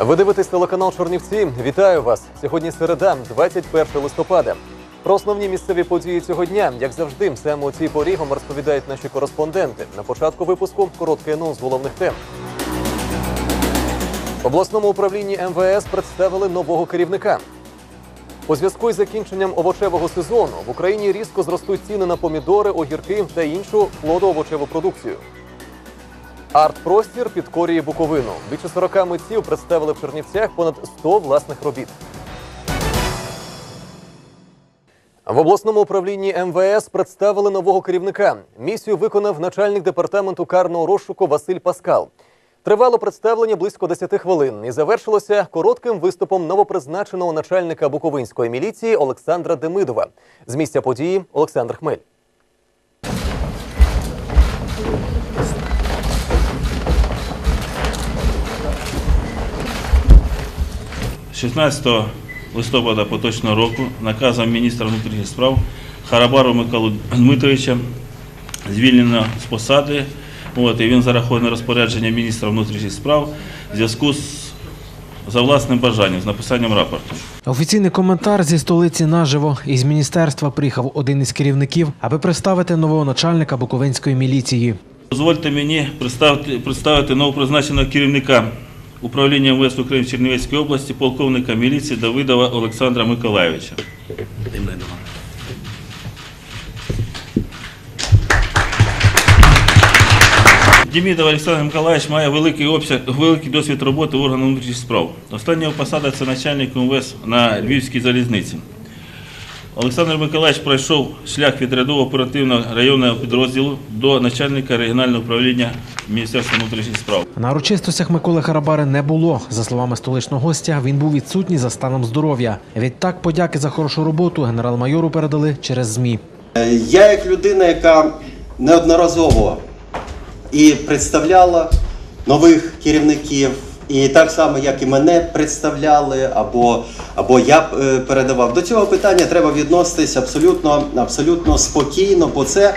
Ви дивитесь телеканал Чорнівці. Вітаю вас! Сьогодні середа, 21 листопада. Про основні місцеві події цього дня, як завжди, саме у цій порі розповідають наші кореспонденти. На початку випуску короткий анонс головних тем. В обласному управлінні МВС представили нового керівника. У зв'язку із закінченням овочевого сезону в Україні різко зростуть ціни на помідори, огірки та іншу плодоовочеву продукцію. Арт-простір підкорює Буковину. Більше 40 митців представили в Чернівцях понад 100 власних робіт. В обласному управлінні МВС представили нового керівника. Місію виконав начальник департаменту карного розшуку Василь Паскал. Тривало представлення близько 10 хвилин і завершилося коротким виступом новопризначеного начальника Буковинської міліції Олександра Демидова. З місця події Олександр Хмель. 16 листопада поточного року наказом міністра внутрішніх справ Харабару Миколу Дмитровича звільнено з посади. От, і він зараховане розпорядження міністра внутрішніх справ в зв'язку з за власним бажанням, з написанням рапорту. Офіційний коментар зі столиці наживо із міністерства приїхав один із керівників, аби представити нового начальника Буковинської міліції. Дозвольте мені представити, представити новопризначеного керівника управління МВС України в Чернівецькій області, полковника міліції Давидова Олександра Миколаєвича. Демідов Олександр Миколаївич має великий обсяг, великий досвід роботи в органах внутрішніх справ. Остання посада це начальник МВС на Львівській залізниці. Олександр Миколаївич пройшов шлях від рядового оперативного районного підрозділу до начальника регіонального управління Міністерства внутрішніх справ. На урочистостях Миколи Харабари не було. За словами столичного гостя, він був відсутній за станом здоров'я. Відтак, подяки за хорошу роботу генерал-майору передали через змі. Е, Я як людина, яка неодноразово і представляла нових керівників, і так само, як і мене представляли, або, або я е, передавав. До цього питання треба відноситись абсолютно, абсолютно спокійно, бо це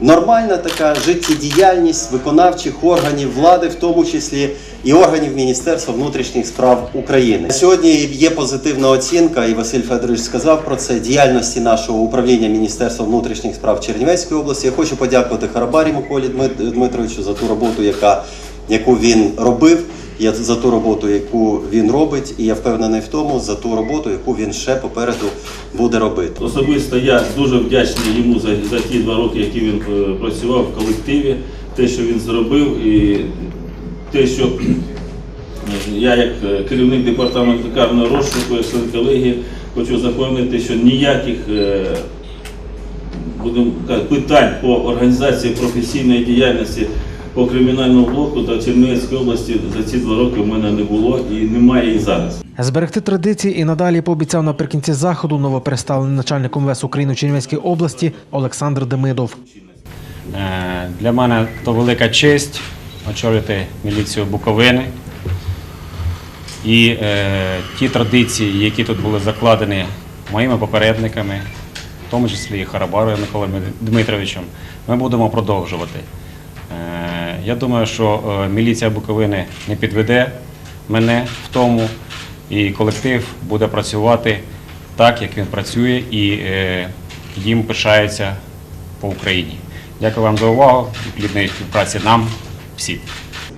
нормальна така життєдіяльність виконавчих органів влади, в тому числі і органів Міністерства внутрішніх справ України. Сьогодні є позитивна оцінка, і Василь Федорович сказав про це діяльності нашого управління Міністерства внутрішніх справ Чернівецької області. Я хочу подякувати Харабарі Миколі Дмит- Дмитровичу за ту роботу, яка, яку він робив. Я за ту роботу, яку він робить, і я впевнений в тому за ту роботу, яку він ще попереду буде робити. Особисто я дуже вдячний йому за, за ті два роки, які він е, працював в колективі, те, що він зробив, і те, що я, як е, керівник департаменту карного розшуку, як член хочу запевнити, що ніяких е, будемо питань по організації професійної діяльності по кримінальному блоку та Чернівецької області за ці два роки в мене не було і немає і зараз. Зберегти традиції і надалі пообіцяв наприкінці заходу новоприставлений начальник МВС України в Чернівецькій області Олександр Демидов. Е, Для мене то велика честь очолити міліцію Буковини. І е, ті традиції, які тут були закладені моїми попередниками, в тому числі і Харабарою Миколою Дмитровичем, ми будемо продовжувати. Я думаю, що е, міліція Буковини не підведе мене в тому, і колектив буде працювати так, як він працює, і е, їм пишається по Україні. Дякую вам за увагу і плідної співпраці нам всім.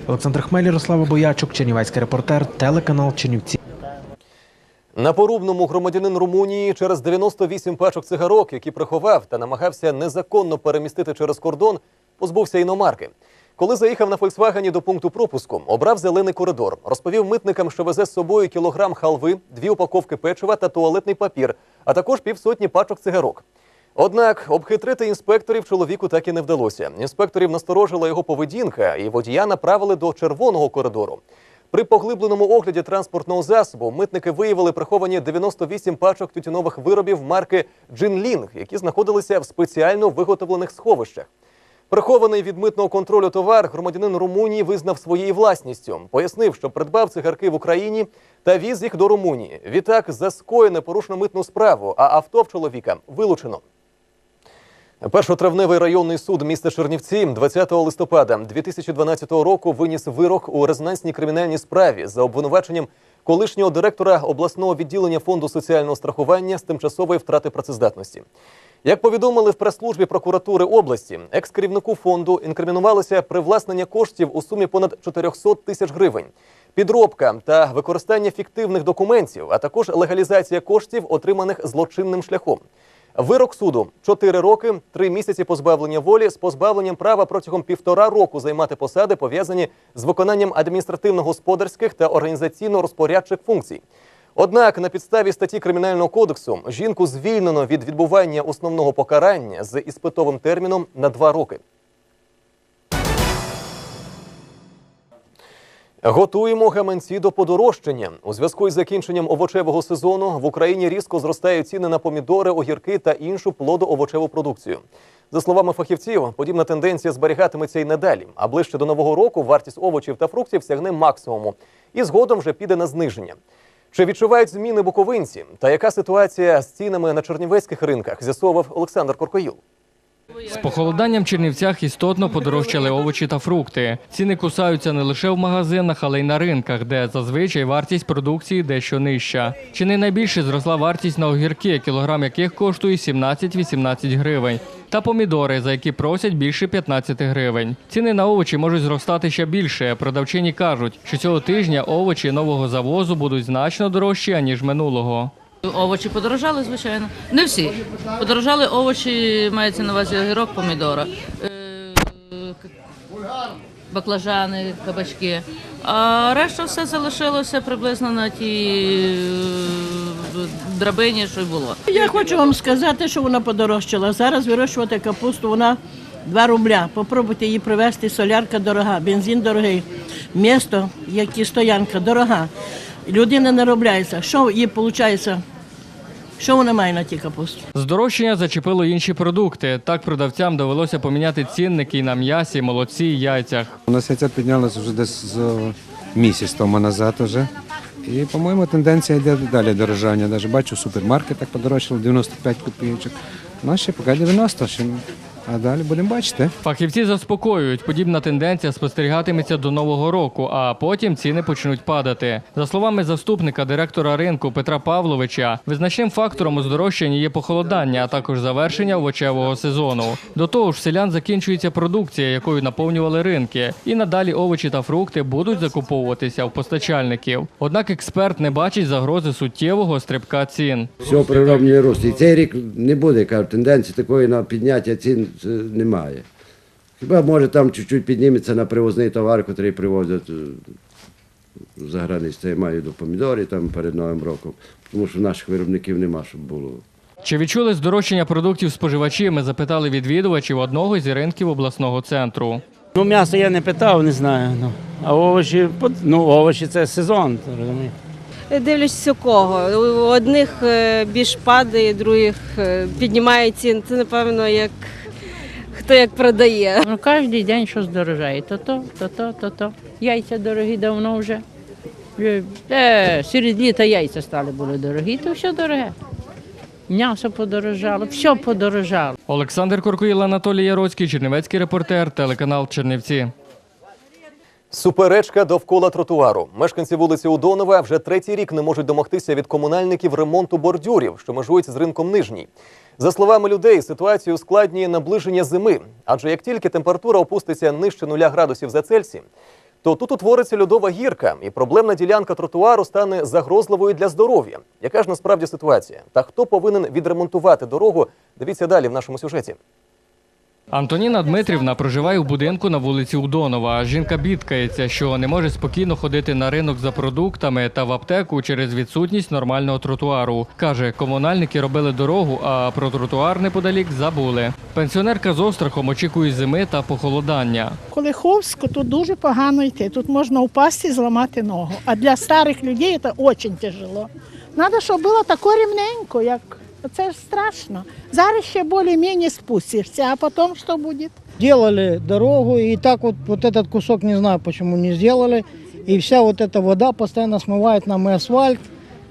Олександр Хмель, Ярослава Боячук, Чернівецький репортер, телеканал Чернівці. На порубному громадянин Румунії через 98 пачок цигарок, які приховав та намагався незаконно перемістити через кордон, позбувся іномарки. Коли заїхав на Фольксвагені до пункту пропуску, обрав зелений коридор. Розповів митникам, що везе з собою кілограм халви, дві упаковки печива та туалетний папір, а також півсотні пачок цигарок. Однак обхитрити інспекторів чоловіку так і не вдалося. Інспекторів насторожила його поведінка, і водія направили до червоного коридору. При поглибленому огляді транспортного засобу митники виявили приховані 98 пачок тютюнових виробів марки Джинлінг, які знаходилися в спеціально виготовлених сховищах. Прихований від митного контролю товар громадянин Румунії визнав своєю власністю. Пояснив, що придбав цигарки в Україні та віз їх до Румунії. Відтак за скоєне порушено митну справу, а авто в чоловіка вилучено. Першотравневий районний суд міста Чернівці 20 листопада 2012 року виніс вирок у резонансній кримінальній справі за обвинуваченням колишнього директора обласного відділення фонду соціального страхування з тимчасової втрати працездатності. Як повідомили в прес-службі прокуратури області, екс-керівнику фонду інкримінувалося привласнення коштів у сумі понад 400 тисяч гривень, підробка та використання фіктивних документів, а також легалізація коштів, отриманих злочинним шляхом. Вирок суду 4 роки, 3 місяці позбавлення волі з позбавленням права протягом півтора року займати посади, пов'язані з виконанням адміністративно-господарських та організаційно-розпорядчих функцій. Однак на підставі статті Кримінального кодексу жінку звільнено від відбування основного покарання з іспитовим терміном на 2 роки. Готуємо гаманці до подорожчання. У зв'язку із закінченням овочевого сезону в Україні різко зростають ціни на помідори, огірки та іншу плодоовочеву продукцію. За словами фахівців, подібна тенденція зберігатиметься й надалі. А ближче до нового року вартість овочів та фруктів сягне максимуму і згодом вже піде на зниження. Чи відчувають зміни буковинці? Та яка ситуація з цінами на чернівецьких ринках? З'ясовував Олександр Коркоїл. З похолоданням в Чернівцях істотно подорожчали овочі та фрукти. Ціни кусаються не лише в магазинах, але й на ринках, де зазвичай вартість продукції дещо нижча. Чи не найбільше зросла вартість на огірки, кілограм яких коштує 17-18 гривень, та помідори, за які просять більше 15 гривень. Ціни на овочі можуть зростати ще більше. Продавчині кажуть, що цього тижня овочі нового завозу будуть значно дорожчі аніж минулого. Овочі подорожали, звичайно. Не всі. Подорожали овочі, мається на увазі огірок, помідора, е, баклажани, кабачки. А решта все залишилося приблизно на тій е, драбині, що й було. Я хочу вам сказати, що вона подорожчала. Зараз вирощувати капусту вона 2 рубля. Попробуйте її привезти, солярка дорога, бензин дорогий, місто, як і стоянка, дорога. Людина не робляється. Що їй виходить? Що вона має на тій капусті? Здорожчання зачепило інші продукти. Так продавцям довелося поміняти цінники на м'ясі, молоці яйцях. У нас яйця піднялася вже десь з місяць тому назад уже. І, по-моєму, тенденція йде далі дорожання. Навіть бачу, в супермаркетах подорожчало 95 копійочок. У нас ще поки 90, ще, а далі будемо бачити. Фахівці заспокоюють, подібна тенденція спостерігатиметься до нового року, а потім ціни почнуть падати. За словами заступника директора ринку Петра Павловича, визначним фактором у здорожчанні є похолодання, а також завершення овочевого сезону. До того ж, селян закінчується продукція, якою наповнювали ринки, і надалі овочі та фрукти будуть закуповуватися в постачальників. Однак експерт не бачить загрози суттєвого стрибка цін. Все природній рост. І цей рік не буде кажу, тенденції такої на підняття цін немає. Хіба може там чуть-чуть підніметься на привозний товар, який привозять е, за границю. Це я маю до помідорів там перед Новим роком, тому що наших виробників нема, щоб було. Чи відчули здорожчання продуктів споживачі? Ми запитали відвідувачів одного зі ринків обласного центру. Ну, м'ясо я не питав, не знаю. Ну, а овочі, ну, овочі це сезон, ти розумієш? Дивлячись у кого. У одних е, більш падає, других е, піднімає цін. Це напевно як хто як продає. Ну, кожен день щось дорожає. То то, то то, то то. Яйця дорогі давно вже. Вже, Е, серед літа яйця стали були дорогі, то все дороге. М'ясо подорожало, все подорожало. Олександр Коркоїл, Анатолій Яроцький, Чернівецький репортер, телеканал Чернівці. Суперечка довкола тротуару. Мешканці вулиці Удонова вже третій рік не можуть домогтися від комунальників ремонту бордюрів, що межують з ринком нижній. За словами людей, ситуацію ускладнює наближення зими, адже як тільки температура опуститься нижче нуля градусів за Цельсієм, то тут утвориться льодова гірка, і проблемна ділянка тротуару стане загрозливою для здоров'я. Яка ж насправді ситуація? Та хто повинен відремонтувати дорогу? Дивіться далі в нашому сюжеті. Антоніна Дмитрівна проживає в будинку на вулиці Удонова. Жінка бідкається, що не може спокійно ходити на ринок за продуктами та в аптеку через відсутність нормального тротуару. Каже, комунальники робили дорогу, а про тротуар неподалік забули. Пенсіонерка з острахом очікує зими та похолодання. Коли ховсько, то дуже погано йти. Тут можна впасти і зламати ногу. А для старих людей це дуже тяжело. Треба, щоб було тако рівненько, як це ж страшно. Зараз ще більш-менш спустишся, а потім що буде? Делали дорогу, и так вот, вот этот кусок, не знаю, почему не сделали. И вся вот эта вода постоянно смывает нам и асфальт,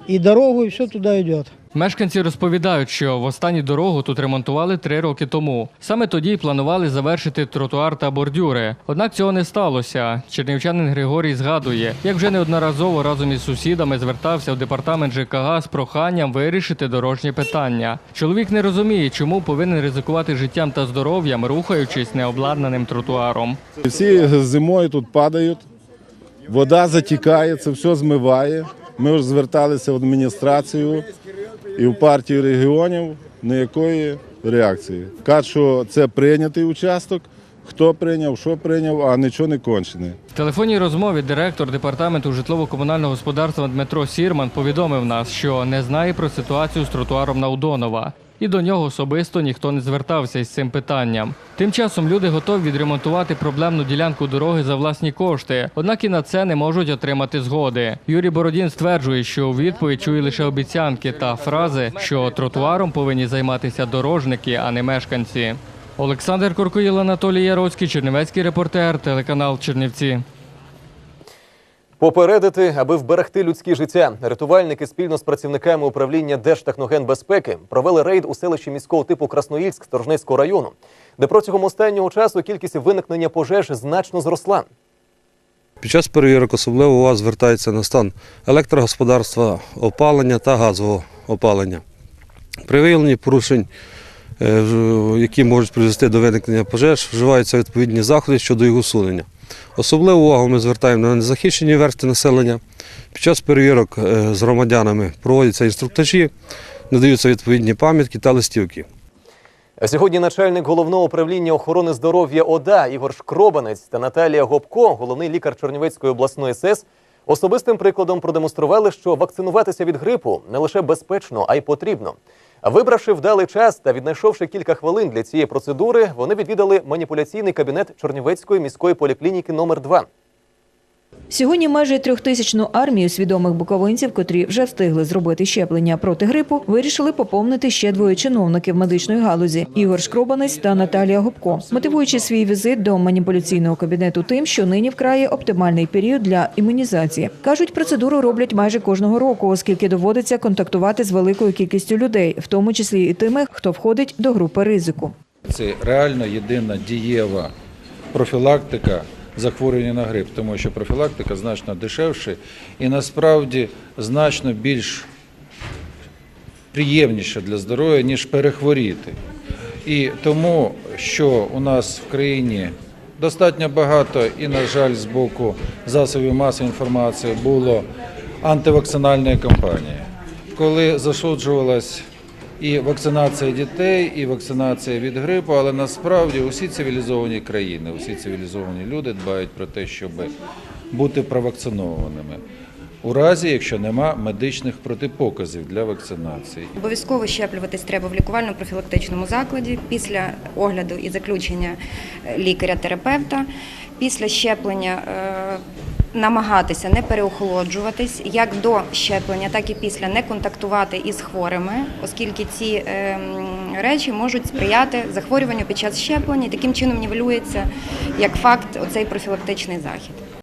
и дорогу, и все туда идет. Мешканці розповідають, що в останню дорогу тут ремонтували три роки тому. Саме тоді й планували завершити тротуар та бордюри. Однак цього не сталося. Чернівчанин Григорій згадує, як вже неодноразово разом із сусідами звертався в департамент ЖКГ з проханням вирішити дорожні питання. Чоловік не розуміє, чому повинен ризикувати життям та здоров'ям, рухаючись необладнаним тротуаром. Всі зимою тут падають, вода затікає, це все змиває. Ми вже зверталися в адміністрацію і в партію регіонів, ніякої реакції. Кажуть, що це прийнятий участок, хто прийняв, що прийняв, а нічого не кончене. В телефонній розмові директор департаменту житлово-комунального господарства Дмитро Сірман повідомив нас, що не знає про ситуацію з тротуаром на Удонова. І до нього особисто ніхто не звертався із цим питанням. Тим часом люди готові відремонтувати проблемну ділянку дороги за власні кошти, однак і на це не можуть отримати згоди. Юрій Бородін стверджує, що у відповідь чує лише обіцянки та фрази, що тротуаром повинні займатися дорожники, а не мешканці. Олександр Куркоїл, Анатолій Яроцький, Чернівецький репортер, телеканал Чернівці. Попередити, аби вберегти людські життя, рятувальники спільно з працівниками управління Держтехногенбезпеки провели рейд у селищі міського типу Красноїльськ Торжницького району, де протягом останнього часу кількість виникнення пожеж значно зросла. Під час перевірок особливо увага звертається на стан електрогосподарства, опалення та газового опалення. При виявленні порушень, е, які можуть призвести до виникнення пожеж, вживаються відповідні заходи щодо їх усунення. Особливу увагу ми звертаємо на незахищені версти населення. Під час перевірок е, з громадянами проводяться інструктажі, надаються відповідні пам'ятки та листівки. Сьогодні начальник головного управління охорони здоров'я ОДА Ігор Шкробанець та Наталія Гопко, головний лікар Чернівецької обласної СЕС, особистим прикладом продемонстрували, що вакцинуватися від грипу не лише безпечно, а й потрібно. Вибравши вдалий час та віднайшовши кілька хвилин для цієї процедури, вони відвідали маніпуляційний кабінет Чорнівецької міської поліклініки номер 2 Сьогодні майже трьохтисячну армію свідомих буковинців, котрі вже встигли зробити щеплення проти грипу, вирішили поповнити ще двоє чиновників медичної галузі Ігор Шкробанець та Наталія Гопко, мотивуючи свій візит до маніпуляційного кабінету тим, що нині вкрає оптимальний період для імунізації. кажуть, процедуру роблять майже кожного року, оскільки доводиться контактувати з великою кількістю людей, в тому числі і тими, хто входить до групи ризику. Це реально єдина дієва профілактика захворювання на грип, тому що профілактика значно дешевше і насправді значно більш приємніша для здоров'я, ніж перехворіти. І тому, що у нас в країні достатньо багато і, на жаль, з боку засобів масової інформації було антивакцинальної кампанії, коли засуджувалась і вакцинація дітей, і вакцинація від грипу, але насправді усі цивілізовані країни, усі цивілізовані люди дбають про те, щоб бути провакцинованими. У разі, якщо нема медичних протипоказів для вакцинації. Обов'язково щеплюватись треба в лікувально-профілактичному закладі після огляду і заключення лікаря-терапевта. Після щеплення е, намагатися не переохолоджуватись як до щеплення, так і після не контактувати із хворими, оскільки ці е, речі можуть сприяти захворюванню під час щеплення. Таким чином нівелюється як факт оцей профілактичний захід.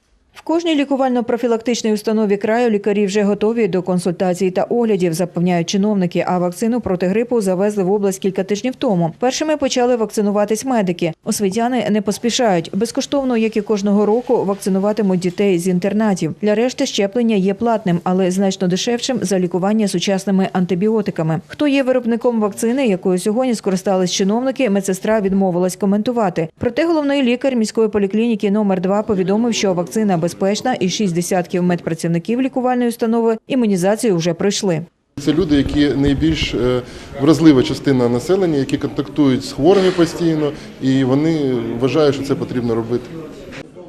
Кожній лікувально-профілактичній установі краю лікарі вже готові до консультацій та оглядів, запевняють чиновники. А вакцину проти грипу завезли в область кілька тижнів тому. Першими почали вакцинуватись медики. Освітяни не поспішають. Безкоштовно, як і кожного року, вакцинуватимуть дітей з інтернатів. Для решти щеплення є платним, але значно дешевшим за лікування сучасними антибіотиками. Хто є виробником вакцини, якою сьогодні скористались чиновники, медсестра відмовилась коментувати. Проте головний лікар міської поліклініки номер 2 повідомив, що вакцина безпечна, і шість десятків медпрацівників лікувальної установи імунізацію вже пройшли. Це люди, які найбільш е, вразлива частина населення, які контактують з хворими постійно, і вони вважають, що це потрібно робити.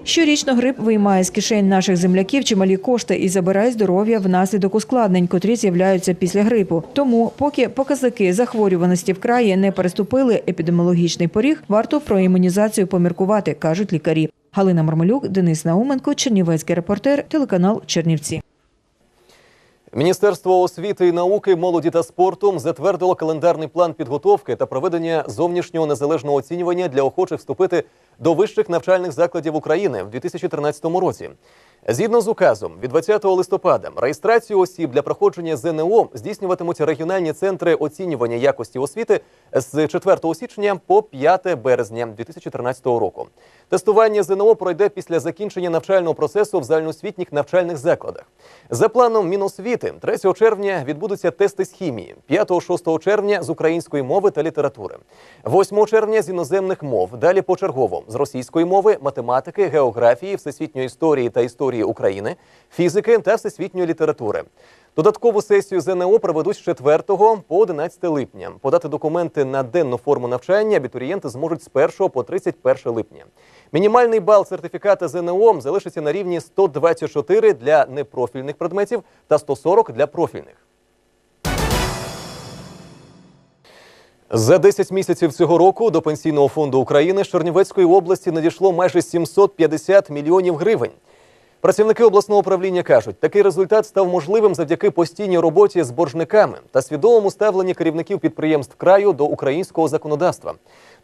Щорічно грип виймає з кишень наших земляків чималі кошти і забирає здоров'я внаслідок ускладнень, котрі з'являються після грипу. Тому, поки показники захворюваності в краї не переступили епідеміологічний поріг, варто про імунізацію поміркувати, кажуть лікарі. Галина Мармелюк, Денис Науменко, Чернівецький репортер, телеканал Чернівці. Міністерство освіти і науки, молоді та спорту затвердило календарний план підготовки та проведення зовнішнього незалежного оцінювання для охочих вступити до вищих навчальних закладів України в 2013 році. Згідно з указом від 20 листопада реєстрацію осіб для проходження ЗНО здійснюватимуть регіональні центри оцінювання якості освіти з 4 січня по 5 березня 2013 року. Тестування ЗНО пройде після закінчення навчального процесу в загальноосвітніх навчальних закладах. За планом Міносвіти 3 червня відбудуться тести з хімії, 5-6 червня з української мови та літератури, 8 червня з іноземних мов, далі почергово з російської мови, математики, географії, всесвітньої історії та історії України, фізики та всесвітньої літератури. Додаткову сесію ЗНО проведуть з 4 по 11 липня. Подати документи на денну форму навчання абітурієнти зможуть з 1 по 31 липня. Мінімальний бал сертифіката ЗНО залишиться на рівні 124 для непрофільних предметів та 140 для профільних. За 10 місяців цього року до Пенсійного фонду України з Чернівецької області надійшло майже 750 мільйонів гривень. Працівники обласного управління кажуть, такий результат став можливим завдяки постійній роботі з боржниками та свідомому ставленні керівників підприємств краю до українського законодавства.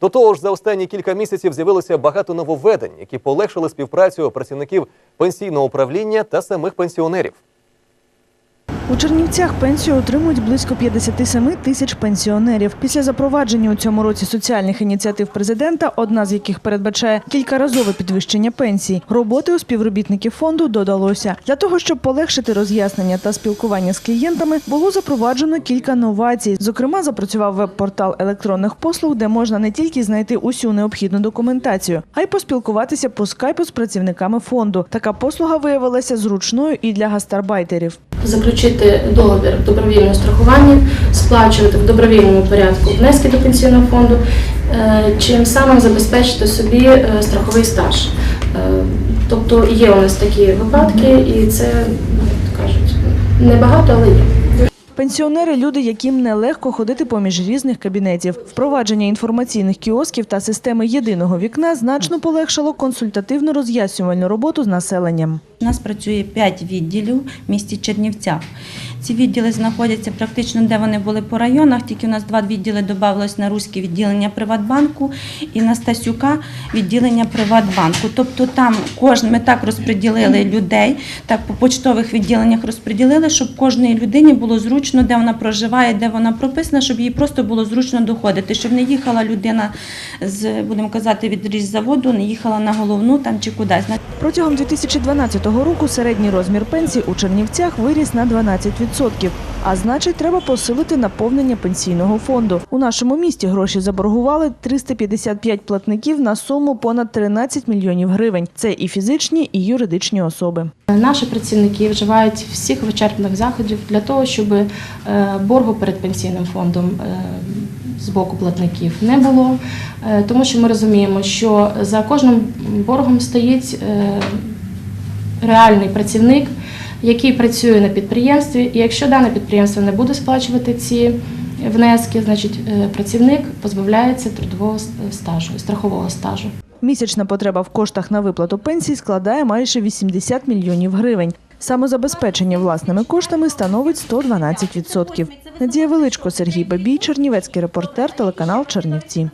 До того ж, за останні кілька місяців з'явилося багато нововведень, які полегшили співпрацю працівників пенсійного управління та самих пенсіонерів. У Чернівцях пенсію отримують близько 57 тисяч пенсіонерів. Після запровадження у цьому році соціальних ініціатив президента, одна з яких передбачає кількаразове підвищення пенсій, роботи у співробітників фонду додалося. Для того, щоб полегшити роз'яснення та спілкування з клієнтами, було запроваджено кілька новацій. Зокрема, запрацював веб-портал електронних послуг, де можна не тільки знайти усю необхідну документацію, а й поспілкуватися по скайпу з працівниками фонду. Така послуга виявилася зручною і для гастарбайтерів. заключити договір добровільного страхування, сплачувати в добровільному порядку внески до пенсійного фонду, е, чим самим забезпечити собі е, страховий стаж. Е, Тобто є у нас такі випадки, і це, як кажуть, небагато, але є. Пенсіонери люди, яким нелегко ходити поміж різних кабінетів. Впровадження інформаційних кіосків та системи єдиного вікна значно полегшило консультативно роз'яснювальну роботу з населенням. У нас працює 5 відділів в місті Чернівцях. Ці відділи знаходяться практично де вони були по районах, тільки у нас два відділи додавалось на Руське відділення Приватбанку і на Стасюка відділення Приватбанку. Тобто там кожен, ми так розподілили людей, так по почтових відділеннях розподілили, щоб кожній людині було зручно, де вона проживає, де вона прописана, щоб їй просто було зручно доходити, щоб не їхала людина з, будемо казати, від різзаводу, не їхала на головну там чи кудись. Протягом 2012 року середній розмір пенсій у Чернівцях виріс на 12%. А значить, треба посилити наповнення пенсійного фонду. У нашому місті гроші заборгували 355 платників на суму понад 13 мільйонів гривень. Це і фізичні, і юридичні особи. Наші працівники вживають всіх вичерпних заходів для того, щоб е, боргу перед пенсійним фондом е, з боку платників не було, Е, тому що ми розуміємо, що за кожним боргом стоїть реальний працівник, який працює на підприємстві. І якщо дане підприємство не буде сплачувати ці внески, значить е, працівник позбавляється трудового стажу, страхового стажу. Місячна потреба в коштах на виплату пенсій складає майже 80 мільйонів гривень. Самозабезпечення власними коштами становить 112%. Надія Величко, Сергій Бабій, Чернівецький репортер, телеканал Чернівці.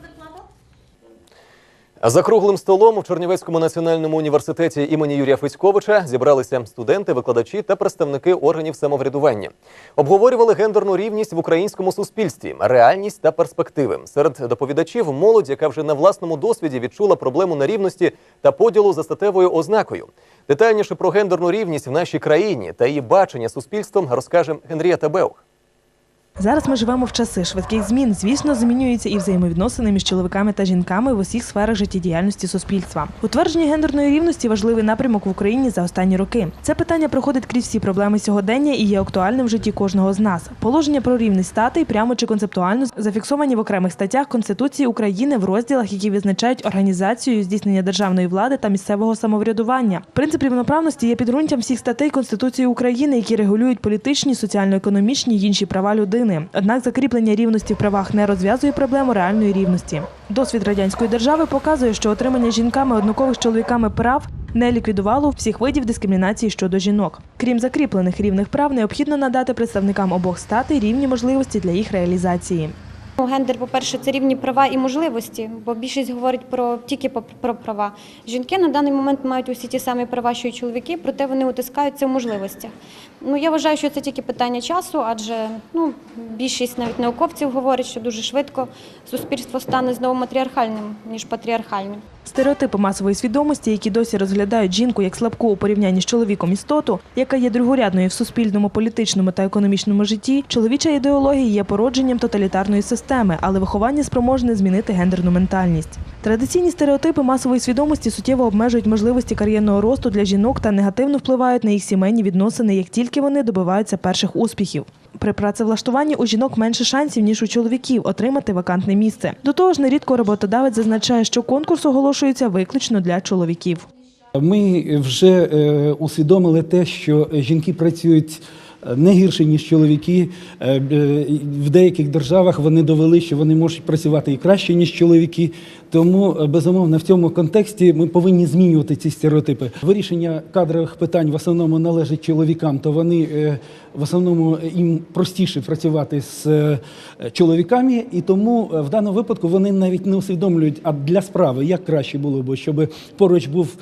За круглим столом у Чернівецькому національному університеті імені Юрія Федьковича зібралися студенти, викладачі та представники органів самоврядування. Обговорювали гендерну рівність в українському суспільстві, реальність та перспективи. Серед доповідачів молодь, яка вже на власному досвіді відчула проблему нерівності та поділу за статевою ознакою. Детальніше про гендерну рівність в нашій країні та її бачення суспільством розкаже Генрієта Беух. Зараз ми живемо в часи швидких змін. Звісно, змінюються і взаємовідносини між чоловіками та жінками в усіх сферах життєдіяльності суспільства. Утвердження гендерної рівності важливий напрямок в Україні за останні роки. Це питання проходить крізь всі проблеми сьогодення і є актуальним в житті кожного з нас. Положення про рівність статей прямо чи концептуально зафіксовані в окремих статтях Конституції України в розділах, які визначають організацію здійснення державної влади та місцевого самоврядування. Принцип рівноправності є підґрунтям всіх статей Конституції України, які регулюють політичні, соціально-економічні й інші права людини. Однак закріплення рівності в правах не розв'язує проблему реальної рівності. Досвід радянської держави показує, що отримання жінками однакових з чоловіками прав не ліквідувало всіх видів дискримінації щодо жінок. Крім закріплених рівних прав, необхідно надати представникам обох статей рівні можливості для їх реалізації. Гендер, по-перше, це рівні права і можливості, бо більшість говорить про тільки про права. Жінки на даний момент мають усі ті самі права, що й чоловіки, проте вони утискаються в можливостях. Ну я вважаю, що це тільки питання часу, адже ну більшість навіть науковців говорить, що дуже швидко суспільство стане знову матріархальним ніж патріархальним. Стереотипи масової свідомості, які досі розглядають жінку як слабку у порівнянні з чоловіком істоту, яка є другорядною в суспільному, політичному та економічному житті, чоловіча ідеологія є породженням тоталітарної системи, але виховання спроможне змінити гендерну ментальність. Традиційні стереотипи масової свідомості суттєво обмежують можливості кар'єрного росту для жінок та негативно впливають на їх сімейні відносини, як тільки вони добиваються перших успіхів. При працевлаштуванні у жінок менше шансів, ніж у чоловіків, отримати вакантне місце. До того ж, нерідко роботодавець зазначає, що конкурс оголошується виключно для чоловіків. Ми вже е, усвідомили те, що жінки працюють не гірше, ніж чоловіки. Е, е, В деяких державах вони довели, що вони можуть працювати і краще, ніж чоловіки. Тому, е, безумовно, в цьому контексті ми повинні змінювати ці стереотипи. Вирішення кадрових питань в основному належить чоловікам, то вони е, в основному е, їм простіше працювати з чоловіками, і тому в даному випадку вони навіть не усвідомлюють, а для справи як краще було б, щоб поруч був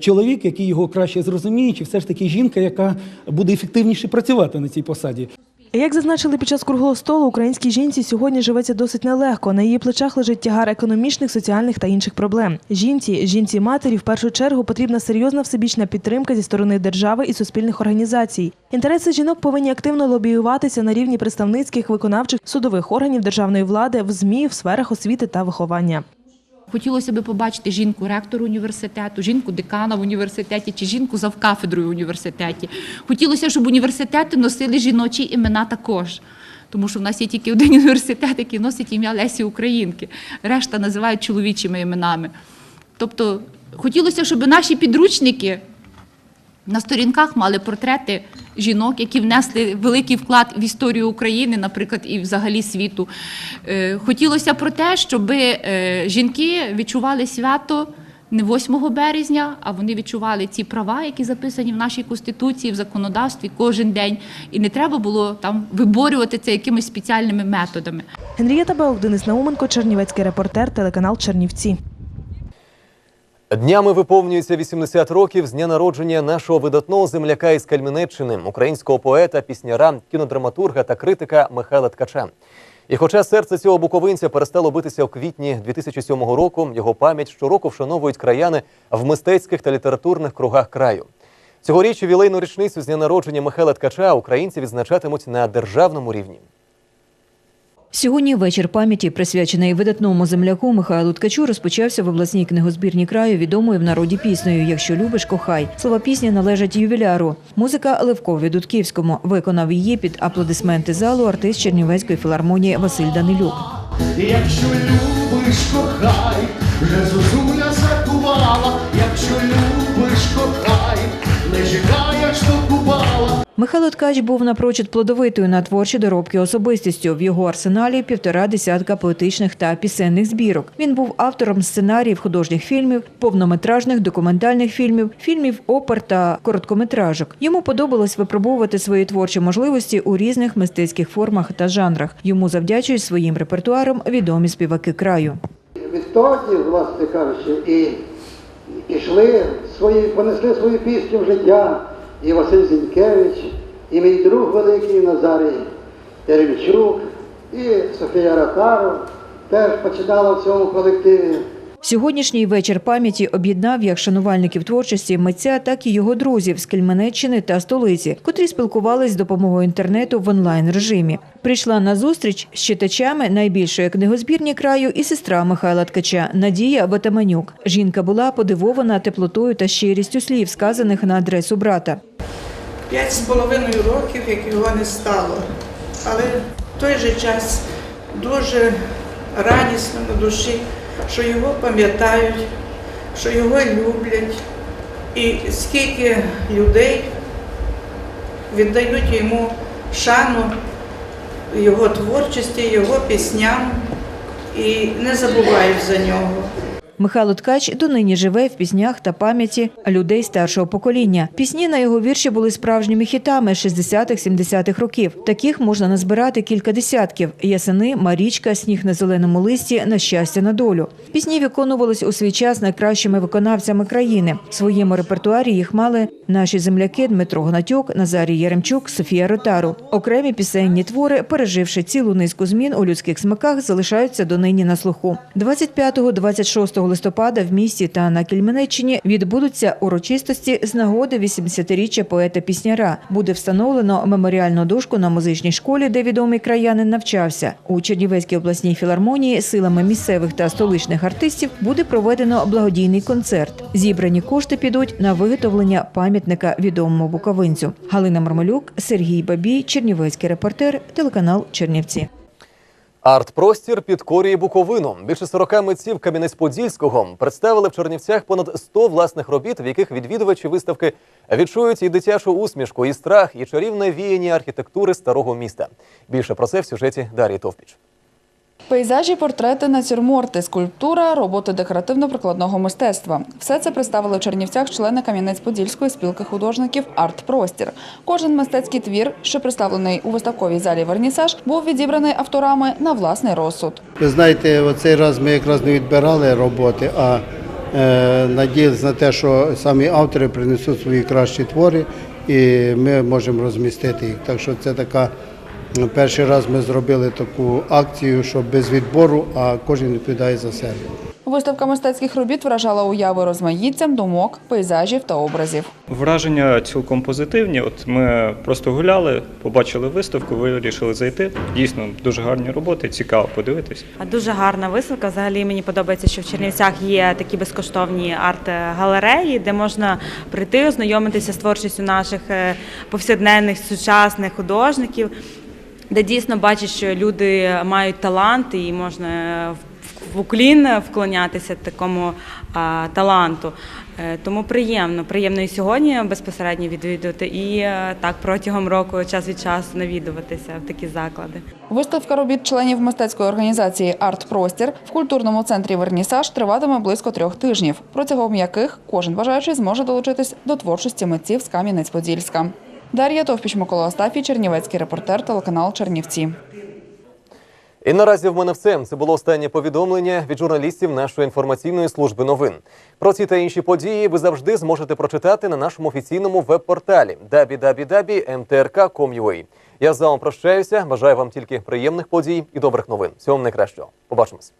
чоловік, який його краще зрозуміє, чи все ж таки жінка, яка буде ефективніше працювати на цій посаді. Як зазначили під час круглого столу, українській жінці сьогодні живеться досить нелегко. На її плечах лежить тягар економічних, соціальних та інших проблем. Жінці, жінці матері, в першу чергу потрібна серйозна всебічна підтримка зі сторони держави і суспільних організацій. Інтереси жінок повинні активно лобіюватися на рівні представницьких, виконавчих, судових органів державної влади, в ЗМІ, в сферах освіти та виховання. Хотілося б побачити жінку ректору університету, жінку декана в університеті чи жінку завкафедрою в університеті. Хотілося, щоб університети носили жіночі імена також. Тому що в нас є тільки один університет, який носить ім'я Лесі Українки. Решта називають чоловічими іменами. Тобто хотілося, щоб наші підручники на сторінках мали портрети жінок, які внесли великий вклад в історію України, наприклад, і взагалі світу. Е, Хотілося про те, щоб е, жінки відчували свято не 8 березня, а вони відчували ці права, які записані в нашій конституції, в законодавстві кожен день. І не треба було там виборювати це якимись спеціальними методами. Генрієта Баук, Денис Науменко, Чернівецький репортер, телеканал Чернівці. Днями виповнюється 80 років з дня народження нашого видатного земляка із Кальмінеччини, українського поета, пісняра, кінодраматурга та критика Михайла Ткача. І хоча серце цього буковинця перестало битися в квітні 2007 року, його пам'ять щороку вшановують краяни в мистецьких та літературних кругах краю. Цьогоріч ювілейну річницю з дня народження Михайла Ткача українці відзначатимуть на державному рівні. Сьогодні вечір пам'яті, присвячений видатному земляку Михайлу Ткачу, розпочався в обласній книгозбірні краю відомою в народі піснею Якщо любиш, кохай. Слова пісні належать ювіляру. Музика Левкові Дудківському. Виконав її під аплодисменти залу артист Чернівецької філармонії Василь Данилюк. Якщо любиш, кохай, вже зозуля закувала, якщо любиш, кохай, не чекай. Михайло Ткач був напрочуд плодовитою на творчі доробки особистістю. В його арсеналі півтора десятка поетичних та пісенних збірок. Він був автором сценаріїв художніх фільмів, повнометражних документальних фільмів, фільмів опер та короткометражок. Йому подобалось випробовувати свої творчі можливості у різних мистецьких формах та жанрах. Йому завдячують своїм репертуаром відомі співаки краю. Відтоді, власне кажучи, і пішли свої, понесли свою пісню в життя і Василь Зінькевич, і мій друг великий Назарій Теревічук, і Софія Ротаров теж починала в цьому колективі. Сьогоднішній вечір пам'яті об'єднав як шанувальників творчості митця, так і його друзів з Кельменеччини та столиці, котрі спілкувались з допомогою інтернету в онлайн режимі. Прийшла на зустріч з читачами найбільшої книгозбірні краю і сестра Михайла Ткача Надія Ватаманюк. Жінка була подивована теплотою та щирістю слів, сказаних на адресу брата. П'ять з половиною років, як його не стало. Але в той же час дуже радісно на душі, що його пам'ятають, що його люблять, і скільки людей віддають йому шану його творчості, його пісням і не забувають за нього. Михайло Ткач донині живе в піснях та пам'яті людей старшого покоління. Пісні на його вірші були справжніми хітами 60-х-70-х років. Таких можна назбирати кілька десятків: ясени, Марічка, сніг на зеленому листі, на щастя на долю. Пісні виконувались у свій час найкращими виконавцями країни. В своєму репертуарі їх мали наші земляки Дмитро Гнатюк, Назарій Яремчук, Софія Ротару. Окремі пісенні твори, переживши цілу низку змін у людських смаках, залишаються донині на слуху. 25-26 листопада в місті та на Кільменеччині відбудуться урочистості з нагоди 80-річчя поета-пісняра. Буде встановлено меморіальну дошку на музичній школі, де відомий краянин навчався. У Чернівецькій обласній філармонії силами місцевих та столичних артистів буде проведено благодійний концерт. Зібрані кошти підуть на виготовлення пам'ятника відомому буковинцю. Галина Мармелюк, Сергій Бабій, Чернівецький репортер, телеканал Чернівці. Арт-простір підкорює Буковину. Більше 40 митців Кам'янець-Подільського представили в Чернівцях понад 100 власних робіт, в яких відвідувачі виставки відчують і дитячу усмішку, і страх, і чарівне віяння архітектури старого міста. Більше про це в сюжеті Дар'ї Товпіч. Пейзажі, портрети, натюрморти, скульптура, роботи декоративно-прикладного мистецтва. Все це представили в Чернівцях члени Кам'янець-Подільської спілки художників «Арт-простір». Кожен мистецький твір, що представлений у виставковій залі «Вернісаж», був відібраний авторами на власний розсуд. Ви знаєте, оцей раз ми якраз не відбирали роботи, а е, надіялися на те, що самі автори принесуть свої кращі твори і ми можемо розмістити їх. Так що це така перший раз ми зробили таку акцію, що без відбору, а кожен відповідає за себе. Виставка мистецьких робіт вражала уяви розмаїттям думок, пейзажів та образів. Враження цілком позитивні. От ми просто гуляли, побачили виставку, вирішили зайти. Дійсно, дуже гарні роботи, цікаво подивитись. А Дуже гарна виставка. Взагалі мені подобається, що в Чернівцях є такі безкоштовні арт-галереї, де можна прийти, ознайомитися з творчістю наших е, повсякденних сучасних художників, де дійсно бачать, що люди мають талант і можна в в уклін вклонятися такому а, таланту. Е, Тому приємно, приємно і сьогодні безпосередньо відвідувати, і е, так протягом року час від часу навідуватися в такі заклади. Виставка робіт членів мистецької організації «Арт-простір» в культурному центрі «Вернісаж» триватиме близько трьох тижнів, протягом яких кожен бажаючий зможе долучитись до творчості митців з Кам'янець-Подільська. Дар'я Товпіч, Микола Остафій, Чернівецький репортер, телеканал Чернівці. І наразі в мене все. Це було останнє повідомлення від журналістів нашої інформаційної служби новин. Про ці та інші події ви завжди зможете прочитати на нашому офіційному веб-порталі www.mtrk.com.ua. Я з вами прощаюся. Бажаю вам тільки приємних подій і добрих новин. Всього вам найкращого. Побачимось.